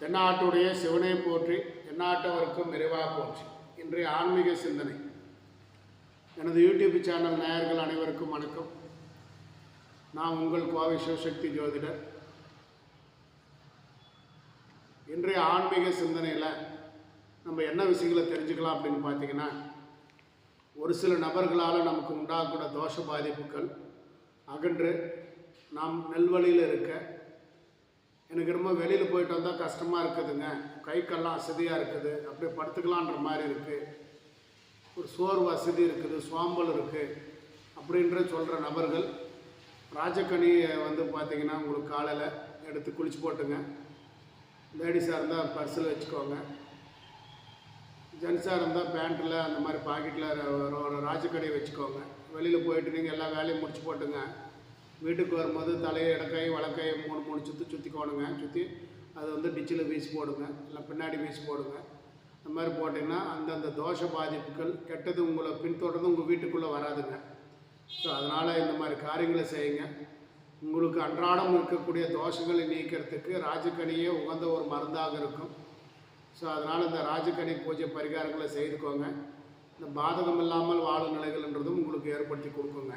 தென்னாட்டுடைய சிவனை போற்றி தென்னாட்டவருக்கும் நிறைவாக போற்றி. இன்றைய ஆன்மீக சிந்தனை. எனது யூடியூப் சேனல் நேயர்கள் அனைவருக்கும் வணக்கம். நான் உங்கள் கோவை சிவசக்தி ஜோதிடர். இன்றைய ஆன்மீக சிந்தனையில் நம்ம என்ன விஷயங்களை தெரிஞ்சுக்கலாம் அப்படின்னு பார்த்தீங்கன்னா ஒரு சில நபர்களால் நமக்கு உண்டாகக்கூடிய தோஷ பாதிப்புகள் அகன்று நாம் நெல்வழியில் இருக்க எனக்கு ரொம்ப வெளியில் போயிட்டு வந்தால் கஷ்டமாக இருக்குதுங்க. கை கல்லாம் அசதியாக இருக்குது. அப்படியே படுத்துக்கலான்ற மாதிரி இருக்குது ஒரு சோர்வு வசதி இருக்குது. சோம்பல் இருக்குது அப்படின்ற சொல்கிற நபர்கள் ராஜக்கனியை வந்து பார்த்திங்கன்னா உங்களுக்கு காலையில் எடுத்து குளிச்சு போட்டுங்க. லேடிஸாக இருந்தால் பர்ஸில் வச்சுக்கோங்க. ஜென்ஸாக இருந்தால் பேண்ட்டில் அந்த மாதிரி பாக்கெட்டில் ஒரு ராஜக்கடையை வச்சுக்கோங்க. வெளியில் போயிட்டு நீங்கள் எல்லா வேலையும் முடிச்சு போட்டுங்க. வீட்டுக்கு வரும்போது தலையை இடக்காய் வலக்கை மூணு மூணு சுற்றி சுற்றிக்கோணுங்க சுற்றி அது வந்து டிச்சில் வீசி போடுங்க. இல்லை பின்னாடி வீசி போடுங்க. அந்த மாதிரி போட்டிங்கன்னா அந்தந்த தோஷ பாதிப்புகள் கெட்டது உங்களை பின்தொடர்ந்து உங்கள் வீட்டுக்குள்ளே வராதுங்க. ஸோ அதனால் இந்த மாதிரி காரியங்களை செய்யுங்க. உங்களுக்கு அன்றாடம் இருக்கக்கூடிய தோஷங்களை நீக்கிறதுக்கு ராஜக்கனியே உகந்த ஒரு மருந்தாக இருக்கும். ஸோ அதனால் இந்த ராஜக்கனி பூஜை பரிகாரங்களை செய்துக்கோங்க. இந்த பாதகம் இல்லாமல் வாழும் நிலைகள்ன்றதும் உங்களுக்கு ஏற்படுத்தி கொடுக்குங்க.